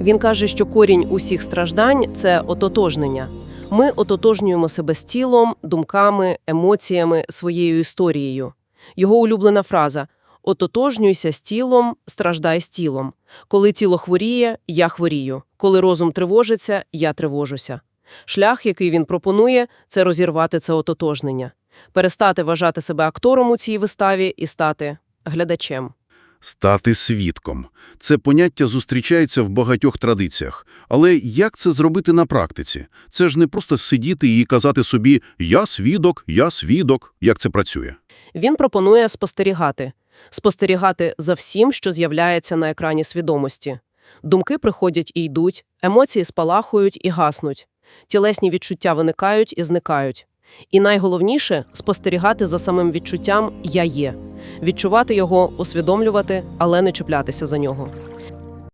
Він каже, що корінь усіх страждань це ототожнення. Ми ототожнюємо себе з тілом, думками, емоціями, своєю історією. Його улюблена фраза Ототожнюйся з тілом, страждай з тілом. Коли тіло хворіє, я хворію. Коли розум тривожиться, я тривожуся. Шлях, який він пропонує, це розірвати це ототожнення, перестати вважати себе актором у цій виставі і стати глядачем. Стати свідком. Це поняття зустрічається в багатьох традиціях. Але як це зробити на практиці? Це ж не просто сидіти і казати собі «я свідок, я свідок». Як це працює? Він пропонує спостерігати. Спостерігати за всім, що з'являється на екрані свідомості. Думки приходять і йдуть, емоції спалахують і гаснуть. Тілесні відчуття виникають і зникають. І найголовніше – спостерігати за самим відчуттям «я є». Відчувати його, усвідомлювати, але не чіплятися за нього.